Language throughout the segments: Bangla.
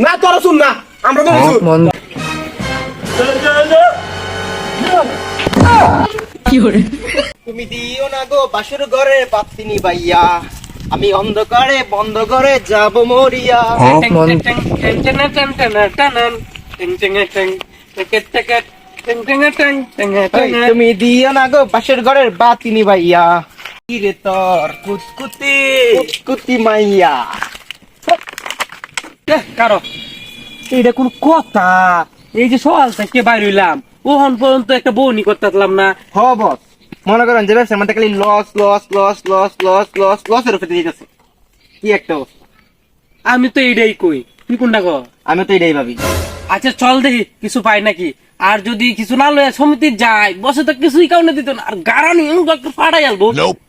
না তোরা শুন না আমরা তো শুন তুমি দিও না গো বাসুর ঘরে পাত্তিনি বাইয়া আমি অন্ধকারে বন্ধ করে যাব মরিয়া তুমি দিও না গো বাসুর ঘরের বাতিনি বাইয়া কি রে তোর কুতকুতি কুতকুতি মাইয়া কারও? এইটা কোন কথা। এই যে সকাল থেকে বাইর হইলাম? ওহন পর্যন্ত একটা বউনি করতেছিলাম না। হ বস। মনে করেন যে ব্যবসার মধ্যে খালি loss loss loss loss loss loss লসের উপরে যেতেছে কি একটা অবস্থা? আমি তো এইটাই কই। তুই কোনটা কর আমি তো এইটাই ভাবি। আচ্ছা চল দেখি কিছু পাই নাকি? আর যদি কিছু না লয়ে সমিতি যায় বসে তো কিছুই কাউনে দিত না। আর গারানি ফাটাই আলবো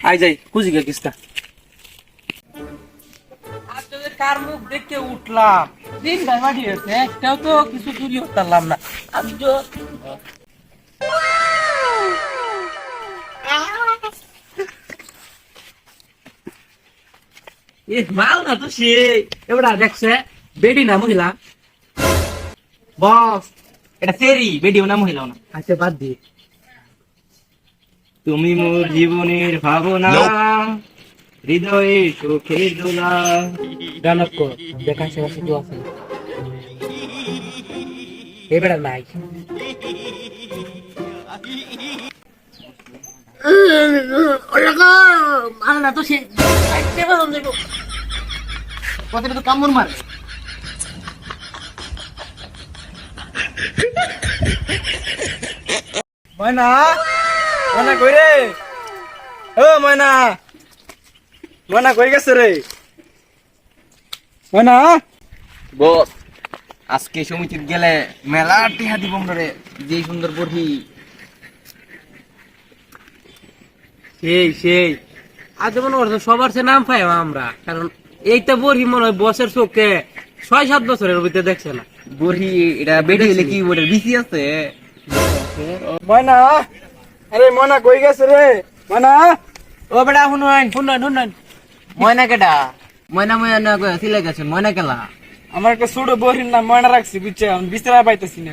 আই যাই খুঁজি গে তোদের কার মুখ দেখে উঠলাম? দিন ভাই হয়েছে একটাও তো কিছু চুরি না। আমি তো এ মাল না তো সে। এবার দেখছে বেডি না মহিলা। বস এটা বেডিও না মহিলাও না। আচ্ছা বাদ দিয়ে তুমি মোর জীবনের ভাবনা। হৃদয়ে সুখের দোলা। গানত কর দেখা সে আছে? তো আছে এবারে নাই কথাটা তো কামড় মারে। ময়না ময়না কই রে? ও ময়না। ময়না কই গেছে রে? ময়না? বস আজকে সমিতির গেলে মেলা টিহা দিব রে যে সুন্দর বড়ি। সেই সেই। আজ মনে করছে সবার সে নাম পাই আমরা কারণ এইটা বড়ি মনে হয় বসের চোখে ছয় সাত বছরের ভিতরে দেখছে না। বড়ি এটা বেডি হইলে কি বলে বিসি আছে? ময়না? আরে ময়না কই গেছে রে? ময়না? ও বেটা শুনুন শুনুন শুনুন। ময়না কেডা? ময়না ময়না কই সিলাই ময়না কেলা? আমার একটা ছোট বহির নাম ময়না রাখছি বুঝছে? বিস্তারা পাইতেছি না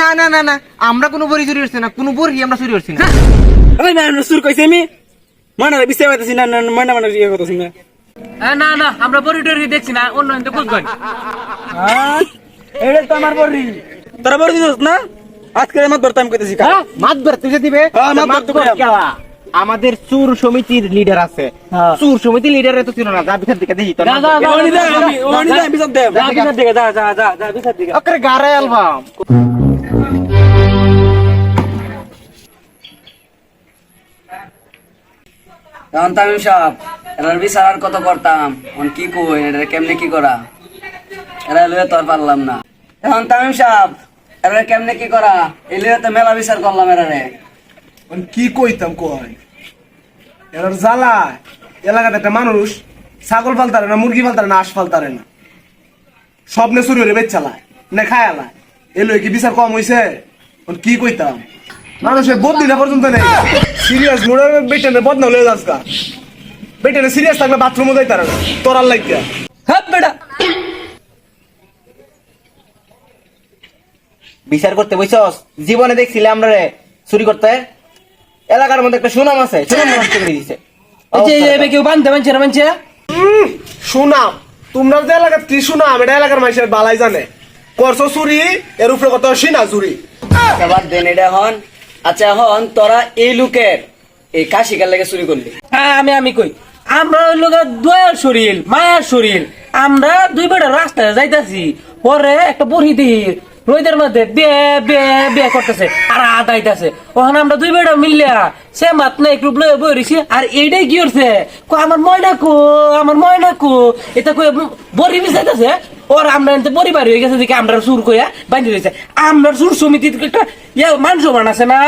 না না না না আমরা কোনো বড়ি চুরি করছি না কোনো বড়ি আমরা চুরি করছি না। কইছি আমি। ময়না বিস্তারা পাইতেছি না না ময়না ময়না ইয়ে করতেছি না। এ, না না আমরা বড়ি টরি দেখছি না অন্য হ্যাঁ? এটা তো আমার বড়ি। তোরা বড়ি দিছস না? আজকে আমার ধরতে আমি কইতেছি? মাতবার তুই দিবে হ্যাঁ, কেলা? আমাদের চুর সমিতির লিডার আছে। হ্যাঁ। চুর সমিতির লিডারে তো চিনো না যা দিকে দেখি বিচার দিকে দিকে। ওকে গারে অ্যালবাম তামিম সাহেব এরার বিচার আর কত করতাম? এখন কি কই এটা কেমনে কি করা? এরা লয়ে তো আর পারলাম না। এখন তামিম সাহেব এরা কেমনে কি করা? এই তো মেলা বিচার করলাম এরারে। মানে কি কইতাম কয় এর জ্বালা এলাকাতে একটা মানুষ ছাগল পালতারে না মুরগি পালতারে না হাঁস পালতারে না। স্বপ্নে চুরি হলে বেচ চালায় না খায় আলায় এলো কি বিচার কম হইছে? এখন কি কইতাম? মানুষের বদলি না পর্যন্ত নেই। সিরিয়াস মোড়ে বেটেনে বদনা যাস গা। বেটেনে সিরিয়াস থাকলে বাথরুমে যাই তারা হ্যাঁ বেটা। বিচার করতে বইছস? জীবনে দেখছিলে আমরা রে চুরি করতে। এলাকার মধ্যে একটা সুনাম আছে সুনাম নষ্ট করে দিছে। এই যে কেউ বানতে মানছে না মানছে সুনাম। তোমরা যে এলাকার কি সুনাম? এটা এলাকার মানুষের বালাই জানে। করছ চুরি এর উপরে কত সিনা চুরি। এবার দেন এটা এখন। আচ্ছা এখন তোরা এই লোকের এই কাশিকার লেগে চুরি করলি। হ্যাঁ আমি আমি কই। আমরা ওই লোক দয়ার শরীর মায়ার শরীর। আমরা দুই বেটা রাস্তায় যাইতাছি। পরে একটা বড়ি দিই রোদের মধ্যে বে বে বে করতেছে আর আদাইতাছে। ওখানে আমরা দুই বেটা মিললিয়া সে মাত না একটু লয়ে বইছি আর এইটাই কি করছে? কো আমার ময়না কো আমার ময়না কো। এটা কই বড়ি মিশাইতেছে ওর আমরা এনতে পরিবার হয়ে গেছে দেখে আমরা সুর কইয়া বান্ধি রয়েছে আমরা সুর সমিতির একটা ইয়া মান সমান আছে না?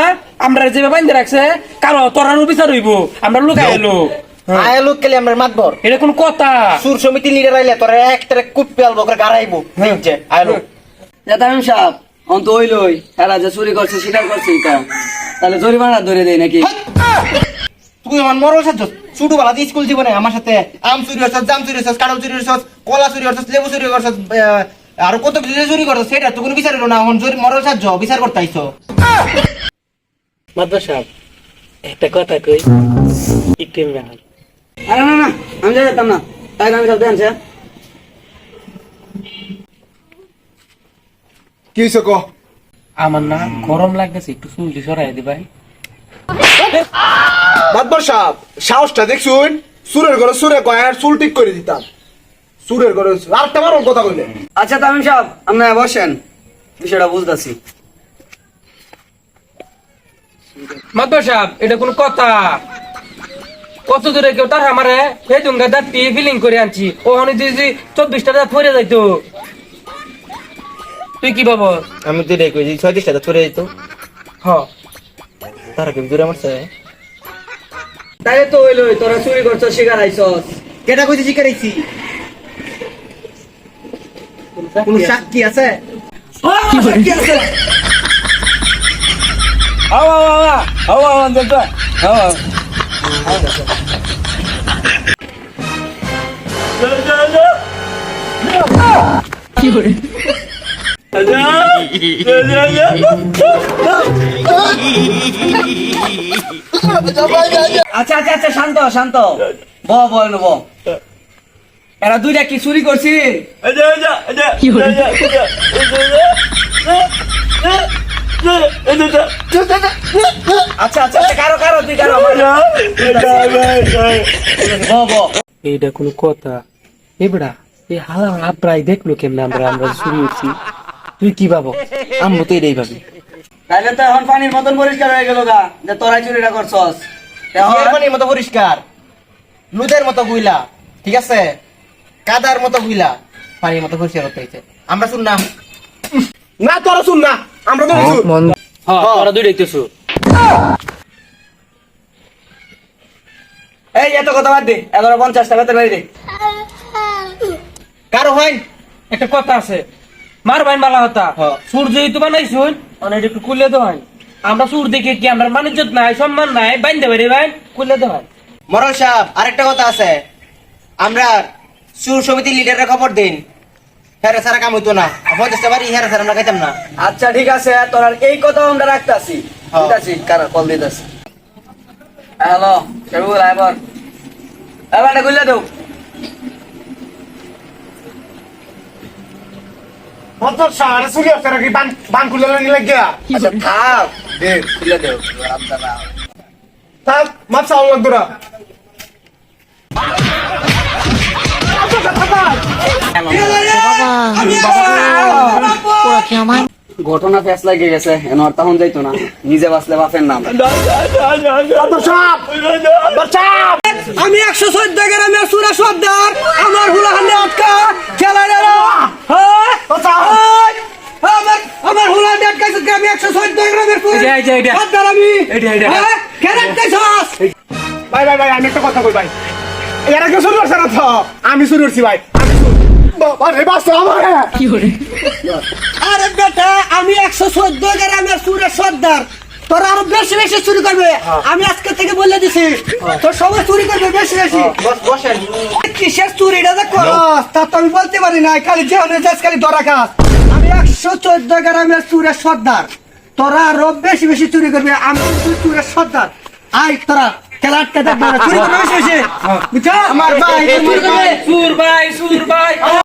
আমরা যে বান্ধে রাখছে কারও তোরারও বিচার হইব আমরা লুকাই এলো আয় লোক কেলে আমরা মাতবর। এটা কোন কথা। সুর সমিতি লিডার আইলে তোরা এক তারে কুপি আলবো করে গাড়াইবো নিচে লোক সাহেব অন্ত ওই লই এরা যে চুরি করছে স্বীকার করছে এটা। তাহলে জরিমানা ধরে দেয় নাকি? তুই আমার মরল সাথে ছোট বেলা স্কুল জীবনে আমার সাথে আম চুরি করছস জাম চুরি করছস কাঁঠাল চুরি করছস কলা চুরি করছস লেবু চুরি করছস আর কত কিছু চুরি করছ সেটা তো কোনো বিচার হলো না। এখন চুরি মরল সাহায্য বিচার করতে আইছো। মাদ্রাস সাহেব একটা কথা কই একটু আরে না না আমি যাই যেতাম না। তাই আমি সব দেন স্যার কি হয়েছে ক? আমার না গরম লাগতেছে একটু চুলটি সরাই দি ভাই। মাতবর সাহেব সাহসটা দেখছুন সুরের ঘরে সুরে কয় আর চুল ঠিক করে দিতাম। সুরের ঘরে মারুন কথা কইলে। আচ্ছা তামিম সাহেব আপনি বসেন। বিষয়টা বুঝতেছি। সাহেব এটা কোন কথা। কত দূরে কেউ তার আমারে এই দুঙ্গা দাঁতি ফিলিং করে আনছি। ও হনি যদি চব্বিশটা দাঁত পরে যাইতো। তুই কি বাবা আমি তো রেখে দিই ছয়ত্রিশ টাকা চলে যেত হ। তারা কি দূরে মারছে? তাইলে তো হইল তোরা চুরি করছ শিকার আইছস। কেটা কইতে শিকারাইছি কোন সাক্ষী আছে? হাওয়া হাওয়া দেখবা হাওয়া আচ্ছা আচ্ছা আচ্ছা শান্ত শান্ত। ব বল নেব এরা দুইটা কি চুরি করছি? আচ্ছা আচ্ছা আচ্ছা, কারও কারও তুই কারও এইটা কোন কথা। এবড়া এই হালা আপরাই দেখল কেমনে আমরা আমরা শুরু হচ্ছি তুই কি ভাবো? আম্মু তো এটাই ভাবি। তাইলে তো এখন পানির মতন পরিষ্কার হয়ে গেল গা যে তোরাই চুরিটা করছস। এখন পানির মতো পরিষ্কার। লুদের মতো গুইলা ঠিক আছে? কাদার মতো গুইলা। পানির মতো পরিষ্কার করতে হইছে। আমরা শুনলাম না। না তোরা শুন না। আমরা তো শুন হ্যাঁ তোরা দুই দেখতেছো এই এত কথা বাদ দে। এগারো পঞ্চাশ টাকা তো বাইরে কারও হয়? একটা কথা আছে। মার ভাই মালা হতা। হ্যাঁ। সূর্য তো বানাইছুন অনেক একটু কুলে তো হয় আমরা সুর দেখে কি আমরা মানিজ্যত নাই সম্মান নাই বাইন্দে পারি ভাই কুলে তো হয় মরল সাহেব আরেকটা কথা আছে। আমরা সুর সমিতি লিডারের খবর দিন। হেরে সারা কাম হইতো না। পঞ্চাশটা বাড়ি হেরে সারা আমরা খাইতাম না। আচ্ছা ঠিক আছে তোর এই কথা আমরা রাখতাছি। হ্যাঁ। দিতাছি কার কল দিতাছি? হ্যালো কেবল আইবার। এবার গুলে দেও সুরি কি বান বান খুলে নিলে আচ্ছা থাক। দে আপনারা থাক মাপ ঘটনা ফেস লাগে গেছে এনর তখন যাইতো না। নিজে বাঁচলে বাপের নাম। আমি একশো চোদ্দ এইটা, এইটা। হ্যাঁ? কেন আটকাইছস? ভাই ভাই ভাই আমি একটা কথা কই ভাই। এরা কেউ শুরু করছে না তো? আমি শুরু করছি ভাই। আমি শুরু বাবা রে বাসো আমার। আরে বেটা আমি একশো চোদ্দ গ্রামের সুরা সর্দার। তোর আরও বেশি বেশি চুরি করবে। আমি আজকে থেকে বলে দিছি তোর সবাই চুরি করবে বেশি বেশি। বস বসেন। কিসের চুরিটা যে করস? তা তো আমি বলতে পারি না খালি যে হলে খালি ধরা খাস। আমি একশো চোদ্দ গ্রামের চুরের সর্দার। তোরা আরও বেশি বেশি চুরি করবি আমি কিন্তু চুরের সর্দার। আই তোরা খেলা আটকে দেখ চুরি করবে বেশি বেশি। বুঝছ? আমার ভাই চুর ভাই সুর ভাই।